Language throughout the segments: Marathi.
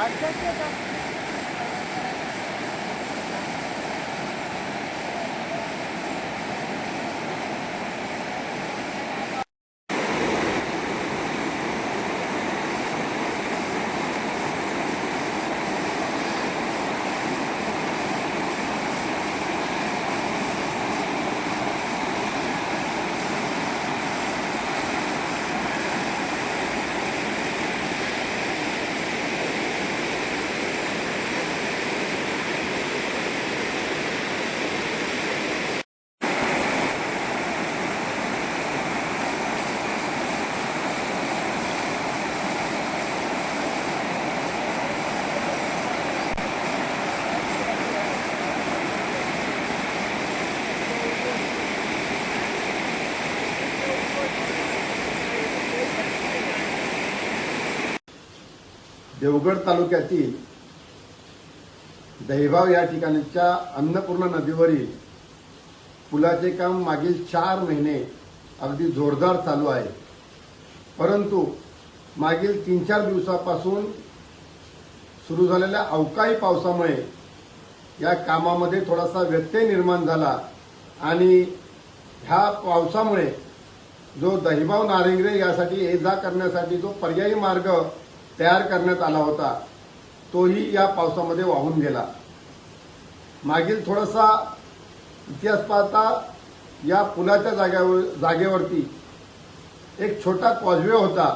Arkadaşlar देवगड तालुक्यातील दहिभाव या ठिकाणच्या अन्नपूर्णा नदीवरील पुलाचे काम मागील चार महिने अगदी जोरदार चालू आहे. परंतु मागील तीन चार दिवसापासून सुरू झालेल्या अवकाळी पावसामुळे या कामामध्ये थोडासा व्यत्यय निर्माण झाला आणि ह्या पावसामुळे जो दहिभाव नारेंगरे यासाठी ये जा करण्यासाठी जो पर्यायी मार्ग तयार करण्यात आला होता तोही या पावसामध्ये वाहून गेला. मागील थोडासा इतिहास पाहता या पुलाच्या जागेवर जागेवरती एक छोटा कॉजवे होता.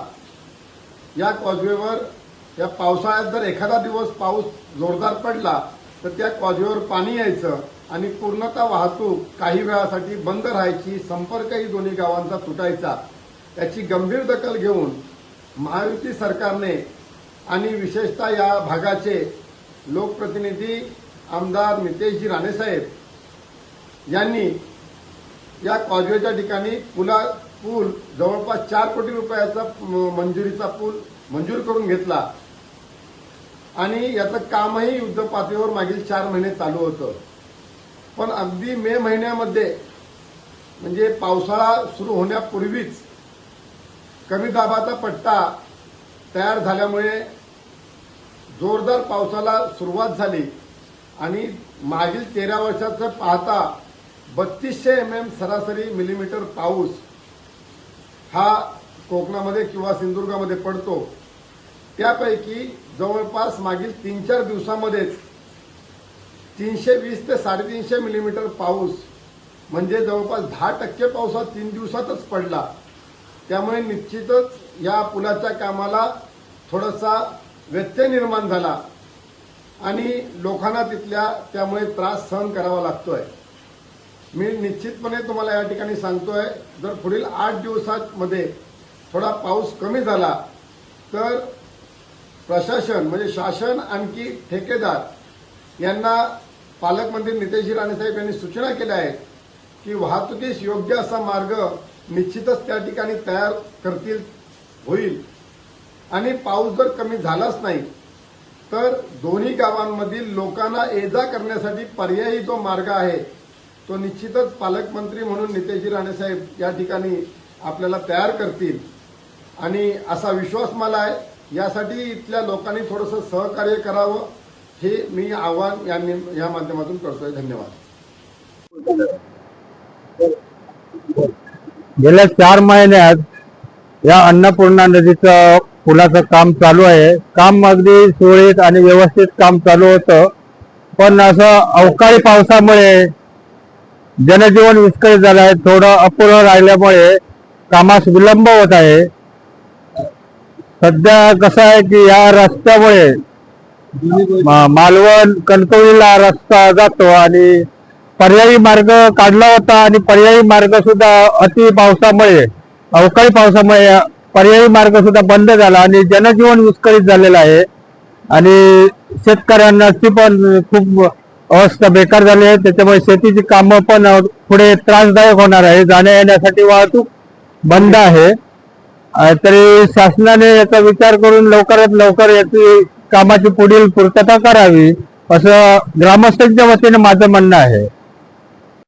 या कॉजवेवर या पावसाळ्यात जर एखादा दिवस पाऊस जोरदार पडला तर त्या कॉजवेवर पाणी यायचं आणि पूर्णतः वाहतूक काही वेळासाठी बंद राहायची संपर्कही दोन्ही गावांचा तुटायचा याची गंभीर दखल घेऊन महायुती सरकारने आणि विशेषतः या भागाचे लोकप्रतिनिधी आमदार नितेशजी राणेसाहेब यांनी या कॉजवेच्या ठिकाणी पुला पूल जवळपास चार कोटी रुपयाचा म- मंजुरीचा पूल मंजूर करून घेतला. आणि याचं कामही युद्ध पातळीवर मागील चार महिने चालू होतं. पण अगदी मे महिन्यामध्ये म्हणजे पावसाळा सुरू होण्यापूर्वीच कमी दाबाचा पट्टा तयार झाल्यामुळे जोरदार पावसाला सुरुवात झाली. आणि मागील तेरा वर्षाचं पाहता बत्तीसशे एम एम सरासरी मिलीमीटर पाऊस हा कोकणामध्ये किंवा सिंधुदुर्गामध्ये पडतो. त्यापैकी जवळपास मागील तीन चार दिवसामध्येच तीनशे वीस ते साडेतीनशे मिलीमीटर पाऊस म्हणजे जवळपास दहा टक्के पावसात तीन दिवसातच पडला. त्यामुळे निश्चितच या पुलाच्या कामाला थोडासा व्यत्यय निर्माण झाला. आणि लोकांना तिथल्या त्यामुळे त्रास सहन करावा लागतोय. मी निश्चितपणे तुम्हाला या ठिकाणी सांगतोय जर पुढील आठ दिवसांमध्ये थोडा पाऊस कमी झाला तर प्रशासन म्हणजे शासन आणखी ठेकेदार यांना पालकमंत्री नितेशजी राणेसाहेब यांनी सूचना केल्या आहेत की वाहतुकीस योग्य असा मार्ग निश्चितच त्या ठिकाणी तयार करतील होईल. आणि पाऊस जर कमी झालाच नाही तर दोन्ही गावांमधील लोकांना ये जा करण्यासाठी पर्यायी जो मार्ग आहे तो निश्चितच पालकमंत्री म्हणून नितेशजी राणेसाहेब या ठिकाणी आपल्याला तयार करतील. आणि असा विश्वास मला आहे यासाठी इथल्या लोकांनी थोडंसं सहकार्य करावं हे मी आव्हान या माध्यमातून करतोय. धन्यवाद. गेल्या चार महिन्यात या अन्नपूर्णा नदीचं पुलाचं काम चालू आहे. काम अगदी सुरळीत आणि व्यवस्थित काम चालू होतं. पण असं अवकाळी पावसामुळे जनजीवन विस्कळीत झालं आहे. थोडं अपूर्ण राहिल्यामुळे कामास विलंब होत आहे. सध्या कसं आहे की या रस्त्यामुळे मालवण कणकवलीला रस्ता जातो आणि पर्यायी मार्ग काढला होता आणि पर्यायी मार्ग सुद्धा अति पावसामुळे अवकाळी पावसामुळे पर्यायी मार्ग सुद्धा बंद झाला आणि जनजीवन विस्कळीत झालेलं आहे. आणि शेतकऱ्यांनाची पण खूप अवस्था बेकार झाली आहे. त्याच्यामुळे शेतीची कामं पण पुढे त्रासदायक होणार आहे. जाण्या येण्यासाठी वाहतूक बंद आहे. तरी शासनाने याचा विचार करून लवकरात लवकर याची कामाची पुढील पूर्तता करावी असं ग्रामस्थांच्या वतीने माझं म्हणणं आहे.